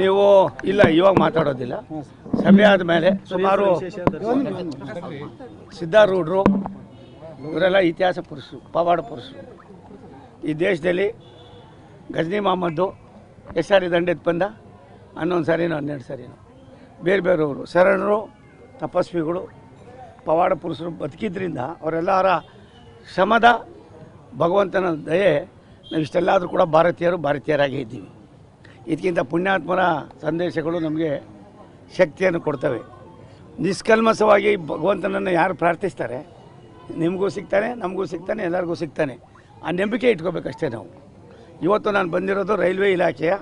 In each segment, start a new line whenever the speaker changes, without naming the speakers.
ನೀವು ಇಲ್ಲ, ಇವಾಗ ಮಾತಾಡೋದಿಲ್ಲ. ಸಮಯ ಆದ ಮೇಲೆ ಸುಮಾರು ಸಿದ್ಧಾರೂಢರು, ಇವರೆಲ್ಲ ಇತಿಹಾಸ ಪುರುಷರು, ಪವಾಡ ಪುರುಷರು. ಈ ದೇಶದಲ್ಲಿ ಗಜನಿ ಮಹಮ್ಮದ್ದು ಎಷ್ಟು ಸಾರಿ ಬಂದ, ಹನ್ನೊಂದು ಸಾರಿನೋ, ಹನ್ನೆರಡು ಸಾರಿನೋ. ಬೇರೆ ಬೇರೆಯವರು, ಶರಣರು, ತಪಸ್ವಿಗಳು, ಪವಾಡ ಪುರುಷರು ಬದುಕಿದ್ರಿಂದ ಅವರೆಲ್ಲರ ಶ್ರಮದ ಭಗವಂತನ ದಯೆ ನಾವು ಇಷ್ಟೆಲ್ಲಾದರೂ ಕೂಡ ಭಾರತೀಯರು ಭಾರತೀಯರಾಗೇ ಇದ್ದೀವಿ. ಇದಕ್ಕಿಂತ ಪುಣ್ಯಾತ್ಮರ ಸಂದೇಶಗಳು ನಮಗೆ ಶಕ್ತಿಯನ್ನು ಕೊಡ್ತವೆ. ನಿಷ್ಕಲ್ಮಸವಾಗಿ ಭಗವಂತನನ್ನು ಯಾರು ಪ್ರಾರ್ಥಿಸ್ತಾರೆ? ನಿಮಗೂ ಸಿಗ್ತಾನೆ, ನಮಗೂ ಸಿಗ್ತಾನೆ, ಎಲ್ಲರಿಗೂ ಸಿಗ್ತಾನೆ. ಆ ನಂಬಿಕೆ ಇಟ್ಕೋಬೇಕಷ್ಟೇ ನಾವು. ಇವತ್ತು ನಾನು ಬಂದಿರೋದು ರೈಲ್ವೆ ಇಲಾಖೆಯ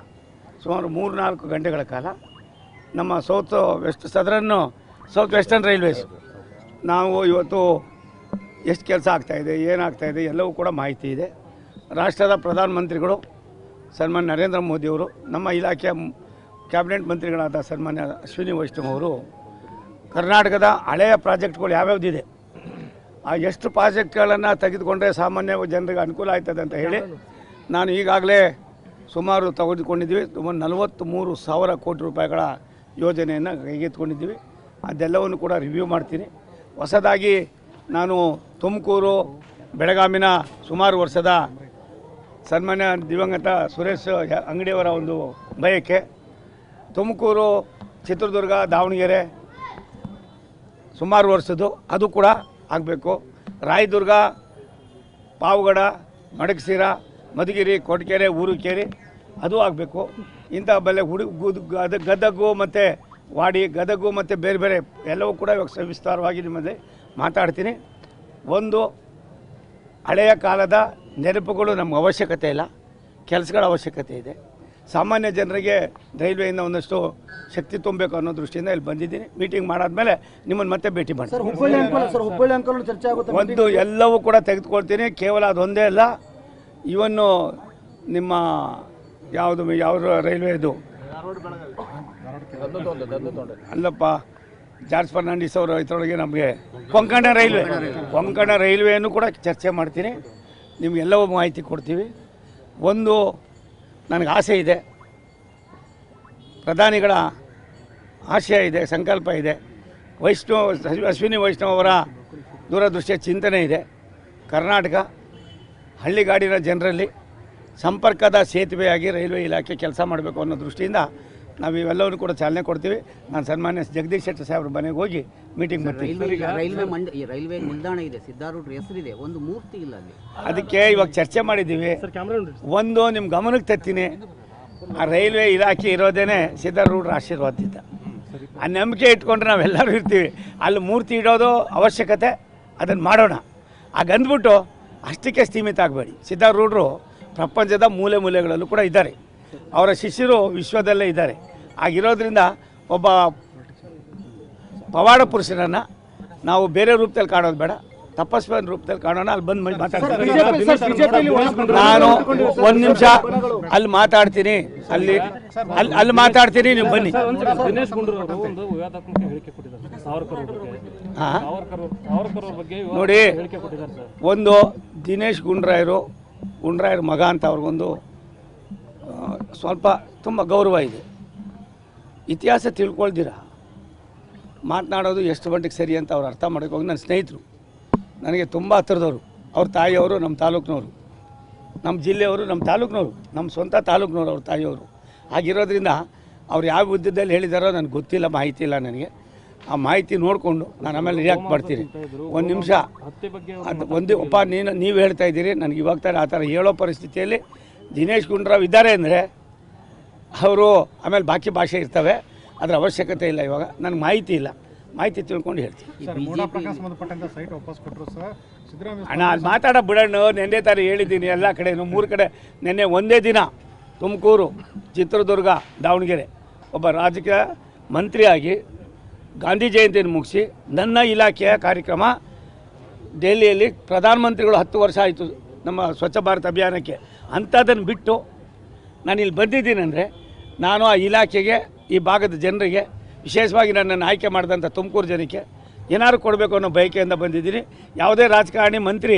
ಸುಮಾರು ಮೂರು ನಾಲ್ಕು ಗಂಟೆಗಳ ಕಾಲ. ನಮ್ಮ south west, southern south western railways. ನಾವು ಇವತ್ತು ಎಷ್ಟು ಕೆಲಸ ಆಗ್ತಾಯಿದೆ ಏನಾಗ್ತಾಯಿದೆ ಎಲ್ಲವೂ ಕೂಡ ಮಾಹಿತಿ ಇದೆ. ರಾಷ್ಟ್ರದ ಪ್ರಧಾನಮಂತ್ರಿಗಳು ಸನ್ಮಾನ್ಯ ನರೇಂದ್ರ ಮೋದಿಯವರು ನಮ್ಮ ಇಲಾಖೆಯ ಕ್ಯಾಬಿನೆಟ್ ಮಂತ್ರಿಗಳಾದ ಸನ್ಮಾನ್ಯ ಅಶ್ವಿನಿ ವೈಷ್ಣವ್ ಅವರು, ಕರ್ನಾಟಕದ ಹಳೆಯ ಪ್ರಾಜೆಕ್ಟ್ಗಳು ಯಾವ್ಯಾವ್ದಿದೆ? ಆ ಎಷ್ಟು ಪ್ರಾಜೆಕ್ಟ್ಗಳನ್ನು ತೆಗೆದುಕೊಂಡ್ರೆ ಸಾಮಾನ್ಯ ಜನರಿಗೆ ಅನುಕೂಲ ಆಯ್ತದೆ ಅಂತ ಹೇಳಿ ನಾನು ಈಗಾಗಲೇ ಸುಮಾರು ತೆಗೆದುಕೊಂಡಿದ್ದೀವಿ. ಸುಮಾರು ನಲವತ್ತು ಮೂರು ಸಾವಿರ ಕೋಟಿ ರೂಪಾಯಿಗಳ ಯೋಜನೆಯನ್ನು ಕೈಗೆತ್ತಿಕೊಂಡಿದ್ದೀವಿ. ಅದೆಲ್ಲವನ್ನು ಕೂಡ ರಿವ್ಯೂ ಮಾಡ್ತೀನಿ. ಹೊಸದಾಗಿ ನಾನು ತುಮಕೂರು, ಬೆಳಗಾಮಿನ ಸುಮಾರು ವರ್ಷದ ಸನ್ಮಾನ್ಯ ದಿವಂಗತ ಸುರೇಶ್ ಅಂಗಡಿಯವರ ಒಂದು ಬಯಕೆ. ತುಮಕೂರು, ಚಿತ್ರದುರ್ಗ, ದಾವಣಗೆರೆ ಸುಮಾರು ವರ್ಷದ್ದು, ಅದು ಕೂಡ ಆಗಬೇಕು. ರಾಯದುರ್ಗ, ಪಾವಗಡ ಮಡಗಸೀರ ಮಧುಗಿರಿ ಕೊಟ್ಗೆರೆ ಊರುಕೇರಿ, ಅದು ಆಗಬೇಕು. ಇಂಥ ಬೆಲೆ ಹುಡು ಅದು ಗದ, ಗದಗು ಮತ್ತು ವಾಡಿ, ಗದಗು ಮತ್ತು ಬೇರೆ ಬೇರೆ ಎಲ್ಲವೂ ಕೂಡ ಇವಾಗ ಸವಿಸ್ತಾರವಾಗಿ ನಿಮ್ಮಲ್ಲಿ ಮಾತಾಡ್ತೀನಿ. ಒಂದು ಹಳೆಯ ಕಾಲದ ನೆನಪುಗಳು ನಮ್ಗೆ ಅವಶ್ಯಕತೆ ಇಲ್ಲ ಕೆಲಸಗಳ ಅವಶ್ಯಕತೆ ಇದೆ. ಸಾಮಾನ್ಯ ಜನರಿಗೆ ರೈಲ್ವೆಯಿಂದ ಒಂದಷ್ಟು ಶಕ್ತಿ ತುಂಬಬೇಕು ಅನ್ನೋ ದೃಷ್ಟಿಯಿಂದ ಇಲ್ಲಿ ಬಂದಿದ್ದೀನಿ. ಮೀಟಿಂಗ್ ಮಾಡಾದ್ಮೇಲೆ ನಿಮ್ಮನ್ನು ಮತ್ತೆ ಭೇಟಿ ಮಾಡ್ತೀನಿ. ಒಂದು ಎಲ್ಲವೂ ಕೂಡ ತೆಗೆದುಕೊಳ್ತೀನಿ. ಕೇವಲ ಅದೊಂದೇ ಅಲ್ಲ ಇವನ್ನು ನಿಮ್ಮ ಯಾವುದು ಯಾವ ರೈಲ್ವೆದು? ಅಲ್ಲಪ್ಪ ಜಾರ್ಜ್ ಫರ್ನಾಂಡಿಸ್ ಅವರು ಇದರೊಳಗೆ ನಮಗೆ ಕೊಂಕಣ ರೈಲ್ವೆ. ಕೊಂಕಣ ರೈಲ್ವೆಯನ್ನು ಕೂಡ ಚರ್ಚೆ ಮಾಡ್ತೀನಿ ನಿಮಗೆಲ್ಲವೂ ಮಾಹಿತಿ ಕೊಡ್ತೀವಿ. ಒಂದು ನನಗೆ ಆಸೆ ಇದೆ. ಪ್ರಧಾನಿಗಳ ಆಶಯ ಇದೆ ಸಂಕಲ್ಪ ಇದೆ. ವೈಷ್ಣವ್ ಅಶ್ವಿನಿ ವೈಷ್ಣವ್ ಅವರ ದೂರದೃಷ್ಟಿಯ ಚಿಂತನೆ ಇದೆ. ಕರ್ನಾಟಕ ಹಳ್ಳಿಗಾಡಿನ ಜನರಲ್ಲಿ ಸಂಪರ್ಕದ ಸೇತುವೆಯಾಗಿ ರೈಲ್ವೆ ಇಲಾಖೆ ಕೆಲಸ ಮಾಡಬೇಕು ಅನ್ನೋ ದೃಷ್ಟಿಯಿಂದ ನಾವು ಇವೆಲ್ಲವನ್ನು ಕೂಡ ಚಾಲನೆ ಕೊಡ್ತೀವಿ. ನಾನು ಸನ್ಮಾನ್ಯ ಜಗದೀಶ್ ಶೆಟ್ಟರ್ ಸಾಹೇಬ್ರ ಮನೆಗೆ ಹೋಗಿ ಮೀಟಿಂಗ್ ಮಾಡ್ತೀವಿ
ರೈಲ್ವೆ ರೈಲ್ವೆ ಮಂಡ ಈ ರೈಲ್ವೆ ನಿಲ್ದಾಣ ಇದೆ ಸಿದ್ಧಾರೂಢ ಹೆಸರಿದೆ ಒಂದು ಮೂರ್ತಿ ಇಲ್ಲ ಅಲ್ಲಿ.
ಅದಕ್ಕೆ ಇವಾಗ ಚರ್ಚೆ ಮಾಡಿದ್ದೀವಿ. ಒಂದು ನಿಮ್ಮ ಗಮನಕ್ಕೆ ತತ್ತೀನಿ ಆ ರೈಲ್ವೆ ಇಲಾಖೆ ಇರೋದೇನೆ ಸಿದ್ಧಾರೂಢರ ಆಶೀರ್ವಾದದಿಂದ ಆ ನಂಬಿಕೆ ಇಟ್ಕೊಂಡ್ರೆ ನಾವೆಲ್ಲರೂ ಇರ್ತೀವಿ. ಅಲ್ಲಿ ಮೂರ್ತಿ ಇಡೋದು ಅವಶ್ಯಕತೆ ಅದನ್ನು ಮಾಡೋಣ. ಹಾಗಂದ್ಬಿಟ್ಟು ಅಷ್ಟಕ್ಕೆ ಸೀಮಿತ ಆಗಬೇಡಿ. ಸಿದ್ಧಾರೂಢರು ಪ್ರಪಂಚದ ಮೂಲೆ ಮೂಲೆಗಳಲ್ಲೂ ಕೂಡ ಇದ್ದಾರೆ. ಅವರ ಶಿಷ್ಯರು ವಿಶ್ವದಲ್ಲೇ ಇದ್ದಾರೆ. ಆಗಿರೋದ್ರಿಂದ ಒಬ್ಬ ಪವಾಡ ಪುರುಷರನ್ನು ನಾವು ಬೇರೆ ರೂಪದಲ್ಲಿ ಕಾಣೋದು ಬೇಡ. ತಪಸ್ವಿನ ರೂಪದಲ್ಲಿ ಕಾಣೋಣ ಅಲ್ಲಿ ಬಂದು ಮಾತಾಡ್ತೀನಿ. ನಾನು ಒಂದು ನಿಮಿಷ ಅಲ್ಲಿ ಮಾತಾಡ್ತೀನಿ. ಅಲ್ಲಿ ಅಲ್ಲಿ ಅಲ್ಲಿ ಮಾತಾಡ್ತೀನಿ ನೀವು ಬನ್ನಿ. ನೋಡಿ
ಹೇಳಿಕೆ ಕೊಟ್ಟಿದ್ದಾರೆ ಸರ್.
ಒಂದು ದಿನೇಶ್ ಗುಂಡ್ರಾಯರು ಗುಂಡ್ರಾಯರ ಮಗ ಅಂತ ಅವ್ರಿಗೊಂದು ಸ್ವಲ್ಪ ತುಂಬ ಗೌರವ ಇದೆ. ಇತಿಹಾಸ ತಿಳ್ಕೊಳ್ದಿರ? ಮಾತನಾಡೋದು ಎಷ್ಟು ಮಟ್ಟಿಗೆ ಸರಿ ಅಂತ ಅವ್ರು ಅರ್ಥ ಮಾಡೋಕೆ ಹೋಗಿ ನನ್ನ ಸ್ನೇಹಿತರು. ನನಗೆ ತುಂಬ ಹತ್ತಿರದವರು ಅವ್ರ ತಾಯಿಯವರು ನಮ್ಮ ತಾಲೂಕಿನವರು. ನಮ್ಮ ಜಿಲ್ಲೆಯವರು ನಮ್ಮ ತಾಲೂಕಿನವರು. ನಮ್ಮ ಸ್ವಂತ ತಾಲೂಕಿನವರು ಅವ್ರ ತಾಯಿಯವರು. ಆಗಿರೋದ್ರಿಂದ ಅವ್ರು ಯಾವ ಉದ್ದದಲ್ಲಿ ಹೇಳಿದಾರೋ ನನಗೆ ಗೊತ್ತಿಲ್ಲ ಮಾಹಿತಿ ಇಲ್ಲ ನನಗೆ. ಆ ಮಾಹಿತಿ ನೋಡಿಕೊಂಡು ನಾನು ಆಮೇಲೆ ರಿಯಾಕ್ಟ್ ಮಾಡ್ತೀನಿ. ಒಂದು ನಿಮಿಷ. ಅದು ಒಂದು ಒಪ್ಪ ನೀನು ನೀವು ಹೇಳ್ತಾ ಇದ್ದೀರಿ. ನನಗೆ ಇವಾಗ ತಾನೇ ಆ ಥರ ಹೇಳೋ ಪರಿಸ್ಥಿತಿಯಲ್ಲಿ ದಿನೇಶ್ ಗುಂಡ್ರಾವ್ ಇದ್ದಾರೆ ಅಂದರೆ ಅವರು ಆಮೇಲೆ ಬಾಕಿ ಭಾಷೆ ಇರ್ತವೆ. ಅದರ ಅವಶ್ಯಕತೆ ಇಲ್ಲ ಇವಾಗ. ನನಗೆ ಮಾಹಿತಿ ಇಲ್ಲ. ಮಾಹಿತಿ ತಿಳ್ಕೊಂಡು ಹೇಳ್ತೀನಿ. ಅಣ್ಣ ಅದು ಮಾತಾಡೋ ಬಿಡಣ್ಣು. ನೆನ್ನೆ ತಾನೇ ಹೇಳಿದ್ದೀನಿ ಎಲ್ಲ ಕಡೆನೂ. ಮೂರು ಕಡೆ. ನೆನ್ನೆ ಒಂದೇ ದಿನ ತುಮಕೂರು ಚಿತ್ರದುರ್ಗ ದಾವಣಗೆರೆ ಒಬ್ಬ ರಾಜಕೀಯ ಮಂತ್ರಿಯಾಗಿ ಗಾಂಧಿ ಜಯಂತಿಯನ್ನು ಮುಗಿಸಿ ನನ್ನ ಇಲಾಖೆಯ ಕಾರ್ಯಕ್ರಮ ದೆಹಲಿಯಲ್ಲಿ ಪ್ರಧಾನಮಂತ್ರಿಗಳು ಹತ್ತು ವರ್ಷ ಆಯಿತು ನಮ್ಮ ಸ್ವಚ್ಛ ಭಾರತ್ ಅಭಿಯಾನಕ್ಕೆ. ಅಂಥದ್ದನ್ನು ಬಿಟ್ಟು ನಾನು ಇಲ್ಲಿ ಬಂದಿದ್ದೀನಿ ಅಂದರೆ ನಾನು ಆ ಇಲಾಖೆಗೆ, ಈ ಭಾಗದ ಜನರಿಗೆ ವಿಶೇಷವಾಗಿ ನನ್ನನ್ನು ಆಯ್ಕೆ ಮಾಡಿದಂಥ ತುಮಕೂರು ಜನಕ್ಕೆ ಏನಾದ್ರು ಕೊಡಬೇಕು ಅನ್ನೋ ಬಯಕೆಯಿಂದ ಬಂದಿದ್ದೀನಿ. ಯಾವುದೇ ರಾಜಕಾರಣಿ ಮಂತ್ರಿ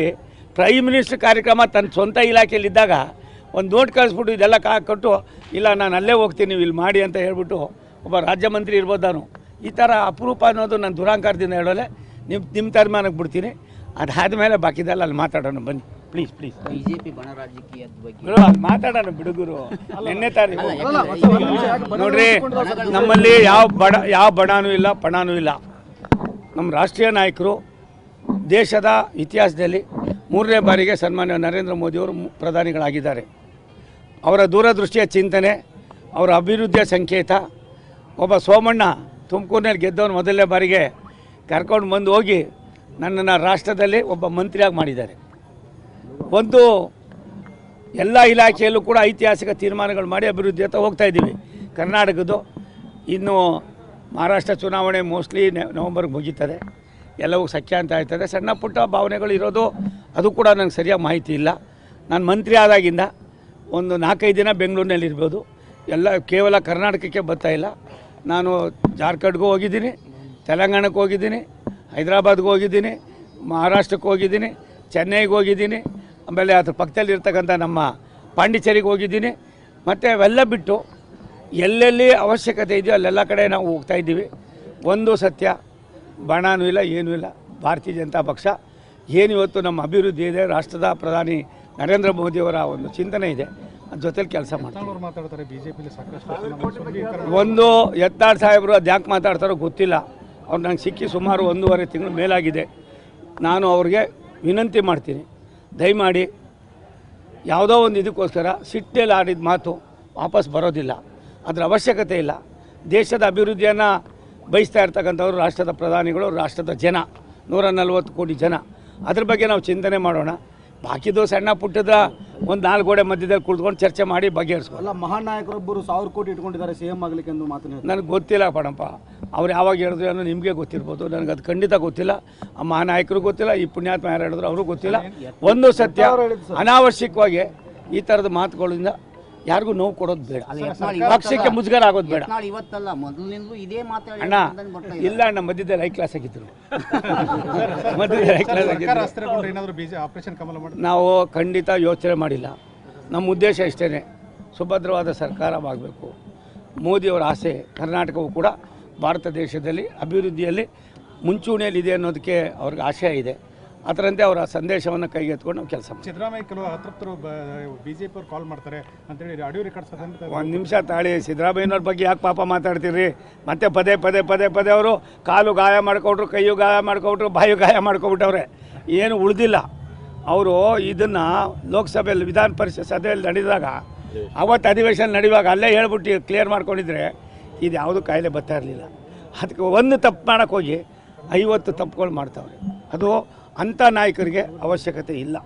ಪ್ರೈಮ್ ಮಿನಿಸ್ಟರ್ ಕಾರ್ಯಕ್ರಮ ತನ್ನ ಸ್ವಂತ ಇಲಾಖೆಯಲ್ಲಿದ್ದಾಗ ಒಂದು ನೋಟ್ ಕಳಿಸ್ಬಿಟ್ಟು ಇದೆಲ್ಲ ಕೊಟ್ಟು, ಇಲ್ಲ, ನಾನು ಅಲ್ಲೇ ಹೋಗ್ತೀನಿ, ನೀವು ಇಲ್ಲಿ ಮಾಡಿ ಅಂತ ಹೇಳ್ಬಿಟ್ಟು ಒಬ್ಬ ರಾಜ್ಯ ಮಂತ್ರಿ ಇರ್ಬೋದು ನಾನು. ಈ ಥರ ಅಪರೂಪ ಅನ್ನೋದು ನಾನು ದುರಾಂಕಾರದಿಂದ ಹೇಳೋಲ್ಲ. ನಿಮ್ಮ ನಿಮ್ಮ ತೀರ್ಮಾನಕ್ಕೆ ಬಿಡ್ತೀನಿ. ಅದಾದಮೇಲೆ ಬಾಕಿದೆಲ್ಲ ಅಲ್ಲಿ ಮಾತಾಡೋಣ ಬನ್ನಿ. ಪ್ಲೀಸ್ ಪ್ಲೀಸ್
ಬಿಜೆಪಿ ಬಣ ರಾಜಕೀಯದ ಬಗ್ಗೆ.
ಅಲ್ಲಿ ಮಾತಾಡೋಣ ಬಿಡುಗರು ನಿನ್ನೆ
ಯಾಕಂದ್ರೆ
ನೋಡ್ರಿ ನಮ್ಮಲ್ಲಿ ಯಾವ ಬಡ ಯಾವ ಬಡಾನೂ ಇಲ್ಲ ಪಣಾನೂ ಇಲ್ಲ. ನಮ್ಮ ರಾಷ್ಟ್ರೀಯ ನಾಯಕರು ದೇಶದ ಇತಿಹಾಸದಲ್ಲಿ ಮೂರನೇ ಬಾರಿಗೆ ಸನ್ಮಾನ್ಯ ನರೇಂದ್ರ ಮೋದಿಯವರು ಪ್ರಧಾನಿಗಳಾಗಿದ್ದಾರೆ. ಅವರ ದೂರದೃಷ್ಟಿಯ ಚಿಂತನೆ ಅವರ ಅಭಿವೃದ್ಧಿಯ ಸಂಕೇತ ಒಬ್ಬ ಸೋಮಣ್ಣ ತುಮಕೂರಿನಲ್ಲಿ ಗೆದ್ದವನು ಮೊದಲನೇ ಬಾರಿಗೆ ಕರ್ಕೊಂಡು ಬಂದು ಹೋಗಿ ನನ್ನನ್ನು ರಾಷ್ಟ್ರದಲ್ಲಿ ಒಬ್ಬ ಮಂತ್ರಿಯಾಗಿ ಮಾಡಿದ್ದಾರೆ. ಒಂದು ಎಲ್ಲ ಇಲಾಖೆಯಲ್ಲೂ ಕೂಡ ಐತಿಹಾಸಿಕ ತೀರ್ಮಾನಗಳು ಮಾಡಿ ಅಭಿವೃದ್ಧಿ ಅಂತ ಹೋಗ್ತಾ ಇದ್ದೀವಿ. ಕರ್ನಾಟಕದ್ದು ಇನ್ನು ಮಹಾರಾಷ್ಟ್ರ ಚುನಾವಣೆ ಮೋಸ್ಟ್ಲಿ ನವಂಬರ್ಗೆ ಮುಗೀತದೆ. ಎಲ್ಲವೂ ಸಖ್ಯ ಅಂತ ಆಯ್ತದೆ ಸಣ್ಣ ಪುಟ್ಟ ಭಾವನೆಗಳು ಇರೋದು, ಅದು ಕೂಡ ನನಗೆ ಸರಿಯಾಗಿ ಮಾಹಿತಿ ಇಲ್ಲ. ನಾನು ಮಂತ್ರಿ ಆದಾಗಿಂದ ಒಂದು ನಾಲ್ಕೈದು ದಿನ ಬೆಂಗಳೂರಿನಲ್ಲಿ ಇರ್ಬೋದು. ಎಲ್ಲ ಕೇವಲ ಕರ್ನಾಟಕಕ್ಕೆ ಬರ್ತಾಯಿಲ್ಲ ನಾನು ಜಾರ್ಖಂಡ್ಗೂ ಹೋಗಿದ್ದೀನಿ, ತೆಲಂಗಾಣಕ್ಕೆ ಹೋಗಿದ್ದೀನಿ ಹೈದರಾಬಾದ್ಗೆ ಹೋಗಿದ್ದೀನಿ ಮಹಾರಾಷ್ಟ್ರಕ್ಕೆ ಹೋಗಿದ್ದೀನಿ ಚೆನ್ನೈಗೆ ಹೋಗಿದ್ದೀನಿ. ಆಮೇಲೆ ಅದ್ರ ಪಕ್ಕದಲ್ಲಿರ್ತಕ್ಕಂಥ ನಮ್ಮ ಪಾಂಡಿಚೇರಿಗೆ ಹೋಗಿದ್ದೀನಿ. ಮತ್ತು ಅವೆಲ್ಲ ಬಿಟ್ಟು ಎಲ್ಲೆಲ್ಲಿ ಅವಶ್ಯಕತೆ ಇದೆಯೋ ಅಲ್ಲೆಲ್ಲ ಕಡೆ ನಾವು ಹೋಗ್ತಾ ಇದ್ದೀವಿ. ಒಂದು ಸತ್ಯ ಬಣನೂ ಇಲ್ಲ ಏನೂ ಇಲ್ಲ. ಭಾರತೀಯ ಜನತಾ ಪಕ್ಷ ಏನು ಇವತ್ತು ನಮ್ಮ ಅಭಿವೃದ್ಧಿ ಇದೆ ರಾಷ್ಟ್ರದ ಪ್ರಧಾನಿ ನರೇಂದ್ರ ಮೋದಿಯವರ ಒಂದು ಚಿಂತನೆ ಇದೆ. ಅದ್ರ ಜೊತೆಲಿ ಕೆಲಸ
ಮಾಡ್ತಾರೆ
ಒಂದು ಯತ್ನಾಳ್ ಸಾಹೇಬರು ಅದು ಯಾಕೆ ಮಾತಾಡ್ತಾರೋ ಗೊತ್ತಿಲ್ಲ. ಅವ್ರು ನಂಗೆ ಸಿಕ್ಕಿ ಸುಮಾರು ಒಂದೂವರೆ ತಿಂಗಳು ಮೇಲಾಗಿದೆ. ನಾನು ಅವ್ರಿಗೆ ವಿನಂತಿ ಮಾಡ್ತೀನಿ. ದಯಮಾಡಿ ಯಾವುದೋ ಒಂದು ಇದಕ್ಕೋಸ್ಕರ ಸಿಟ್ಟಲ್ಲಿ ಆಡಿದ ಮಾತು ವಾಪಸ್ ಬರೋದಿಲ್ಲ. ಅದರ ಅವಶ್ಯಕತೆ ಇಲ್ಲ. ದೇಶದ ಅಭಿವೃದ್ಧಿಯನ್ನು ಬಯಸ್ತಾ ಇರ್ತಕ್ಕಂಥವ್ರು ರಾಷ್ಟ್ರದ ಪ್ರಧಾನಿಗಳು, ರಾಷ್ಟ್ರದ ಜನ, ನೂರ ನಲ್ವತ್ತು ಕೋಟಿ ಜನ. ಅದ್ರ ಬಗ್ಗೆ ನಾವು ಚಿಂತನೆ ಮಾಡೋಣ. ಬಾಕಿದು ಸಣ್ಣ ಪುಟ್ಟದ ಒಂದು ನಾಲ್ಕು ಗೋಡೆ ಮಧ್ಯದಲ್ಲಿ ಕುಳಿತುಕೊಂಡು ಚರ್ಚೆ ಮಾಡಿ ಬಗೆಹರಿಸ್ಬೋದು
ಅಲ್ಲ ಮಹಾನ್ ನಾಯಕರೊಬ್ಬರು ಸಾವಿರ ಕೋಟಿ ಇಟ್ಕೊಂಡಿದ್ದಾರೆ ಸಿಎಂ ಆಗಲಿಕ್ಕೆ ಎಂದು ಮಾತು ಹೇಳ್ತಾರೆ.
ನನಗೆ ಗೊತ್ತಿಲ್ಲ ಪಣಪ್ಪ. ಅವ್ರು ಯಾವಾಗ ಹೇಳಿದ್ರು ಅನ್ನೋ ನಿಮಗೆ ಗೊತ್ತಿರ್ಬೋದು. ನನಗೆ ಅದು ಖಂಡಿತ ಗೊತ್ತಿಲ್ಲ. ಆ ಮಹಾನಾಯಕರು ಗೊತ್ತಿಲ್ಲ ಈ ಪುಣ್ಯಾತ್ಮ ಯಾರು ಹೇಳಿದ್ರು ಅವರು ಗೊತ್ತಿಲ್ಲ. ಒಂದು ಸತ್ಯ ಅನಾವಶ್ಯಕವಾಗಿ ಈ ಥರದ ಮಾತುಗಳಿಂದ ಯಾರಿಗೂ ನೋವು ಕೊಡೋದು ಬೇಡ. ಪಕ್ಷಕ್ಕೆ ಮುಜುಗರ ಆಗೋದು ಬೇಡ.
ಇವತ್ತಲ್ಲ ಮೊದಲಿನಿಂದಲೂ ಇದೇ ಮಾತಾಡಿ
ಅಣ್ಣ ಇಲ್ಲ ಅಣ್ಣ ಮಧ್ಯದಲ್ಲಿ ಹೈ ಕ್ಲಾಸ್ ಆಗಿದ್ರು. ಮಧ್ಯದಲ್ಲಿ ಹೈ ಕ್ಲಾಸ್ ಆಗಿದ್ರು. ನಾವು ಖಂಡಿತ ಯೋಚನೆ ಮಾಡಿಲ್ಲ. ನಮ್ಮ ಉದ್ದೇಶ ಇಷ್ಟೇ ಸುಭದ್ರವಾದ ಸರ್ಕಾರವಾಗಬೇಕು ಮೋದಿಯವರ ಆಸೆ ಕರ್ನಾಟಕವು ಕೂಡ ಭಾರತ ದೇಶದಲ್ಲಿ ಅಭಿವೃದ್ಧಿಯಲ್ಲಿ ಮುಂಚೂಣಿಯಲ್ಲಿದೆ ಅನ್ನೋದಕ್ಕೆ ಅವ್ರಿಗೆ ಆಶಯ ಇದೆ. ಅದರಂತೆ ಅವರ ಸಂದೇಶವನ್ನು ಕೈಗೆತ್ಕೊಂಡು ನಾವು ಕೆಲಸ ಮಾಡ್ತೀವಿ.
ಸಿದ್ದರಾಮಯ್ಯ ಕೆಲವು ಅತೃಪ್ತರು ಬಿಜೆಪಿ ಅವ್ರು ಕಾಲ್ ಮಾಡ್ತಾರೆ ಅಂತೇಳಿ ಆಡಿಯೋ ರೆಕಾರ್ಡ್ಸ್ ಅದಂತ
ಒಂದು ನಿಮಿಷ ತಾಳಿ ಸಿದ್ದರಾಮಯ್ಯನವ್ರ ಬಗ್ಗೆ ಯಾಕೆ ಪಾಪ ಮಾತಾಡ್ತೀರಿ ಮತ್ತೆ ಪದೇ ಪದೇ ಪದೇ ಪದೇ ಅವರು ಕಾಲು ಗಾಯ ಮಾಡ್ಕೊಟ್ರು ಕೈಯು ಗಾಯ ಮಾಡ್ಕೊಬಿಟ್ರು ಬಾಯು ಗಾಯ ಮಾಡ್ಕೊಬಿಟ್ಟವ್ರೆ. ಏನು ಉಳಿದಿಲ್ಲ. ಅವರು ಇದನ್ನು ಲೋಕಸಭೆಯಲ್ಲಿ ವಿಧಾನ ಪರಿಷತ್ ಸಭೆಯಲ್ಲಿ ನಡೆದಾಗ ಅವತ್ತು ಅಧಿವೇಶನ ನಡೆಯುವಾಗ ಅಲ್ಲೇ ಹೇಳ್ಬಿಟ್ಟು ಕ್ಲಿಯರ್ ಮಾಡ್ಕೊಂಡಿದ್ರೆ ಇದು ಯಾವುದು ಕಾಯಿಲೆ ಬರ್ತಾ ಇರಲಿಲ್ಲ. ಅದಕ್ಕೆ ಒಂದು ತಪ್ಪು ಮಾಡೋಕ್ಕೋಗಿ ಐವತ್ತು ತಪ್ಪುಗಳು ಮಾಡ್ತಾವ್ರೆ. ಅದು ಅಂಥ ನಾಯಕರಿಗೆ ಅವಶ್ಯಕತೆ ಇಲ್ಲ.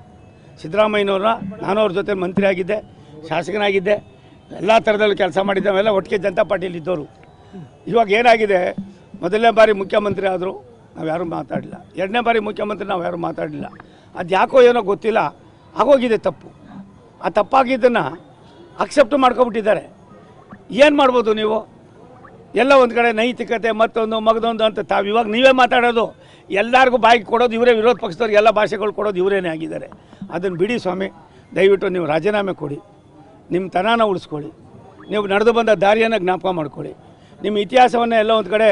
ಸಿದ್ದರಾಮಯ್ಯನವ್ರ ನಾನು ಅವ್ರ ಜೊತೆ ಮಂತ್ರಿ ಆಗಿದ್ದೆ ಶಾಸಕನಾಗಿದ್ದೆ, ಎಲ್ಲ ಥರದಲ್ಲೂ ಕೆಲಸ ಮಾಡಿದ್ದೆ, ಅವೆಲ್ಲ ಒಟ್ಟಿಗೆ ಜನತಾ ಪಾರ್ಟಿಯಲ್ಲಿ ಇದ್ದವರು ಇವಾಗ ಏನಾಗಿದೆ, ಮೊದಲನೇ ಬಾರಿ ಮುಖ್ಯಮಂತ್ರಿ ಆದರೂ ನಾವು ಯಾರೂ ಮಾತಾಡಲಿಲ್ಲ. ಎರಡನೇ ಬಾರಿ ಮುಖ್ಯಮಂತ್ರಿ ನಾವು ಯಾರೂ ಮಾತಾಡಲಿಲ್ಲ. ಅದು ಯಾಕೋ ಏನೋ ಗೊತ್ತಿಲ್ಲ, ಆಗೋಗಿದೆ ತಪ್ಪು. ಆ ತಪ್ಪಾಗಿದ್ದನ್ನು ಅಕ್ಸೆಪ್ಟ್ ಮಾಡ್ಕೊಬಿಟ್ಟಿದ್ದಾರೆ ಏನು ಮಾಡ್ಬೋದು ನೀವು? ಎಲ್ಲ ಒಂದು ಕಡೆ ನೈತಿಕತೆ ಮತ್ತೊಂದು ಮಗದೊಂದು ಅಂತ ತಾವು ಇವಾಗ ನೀವೇ ಮಾತಾಡೋದು. ಎಲ್ಲರಿಗೂ ಬಾಯಿಗೆ ಕೊಡೋದು ಇವರೇ, ವಿರೋಧ ಪಕ್ಷದವ್ರಿಗೆ ಎಲ್ಲ ಭಾಷೆಗಳು ಕೊಡೋದು ಇವರೇನೇ ಆಗಿದ್ದಾರೆ. ಅದನ್ನು ಬಿಡಿ ಸ್ವಾಮಿ, ದಯವಿಟ್ಟು ನೀವು ರಾಜೀನಾಮೆ ಕೊಡಿ. ನಿಮ್ಮ ತನಾನ ಉಳಿಸ್ಕೊಳ್ಳಿ. ನೀವು ನಡೆದು ಬಂದ ದಾರಿಯನ್ನು ಜ್ಞಾಪಕ ಮಾಡ್ಕೊಳ್ಳಿ. ನಿಮ್ಮ ಇತಿಹಾಸವನ್ನು ಎಲ್ಲ ಒಂದು ಕಡೆ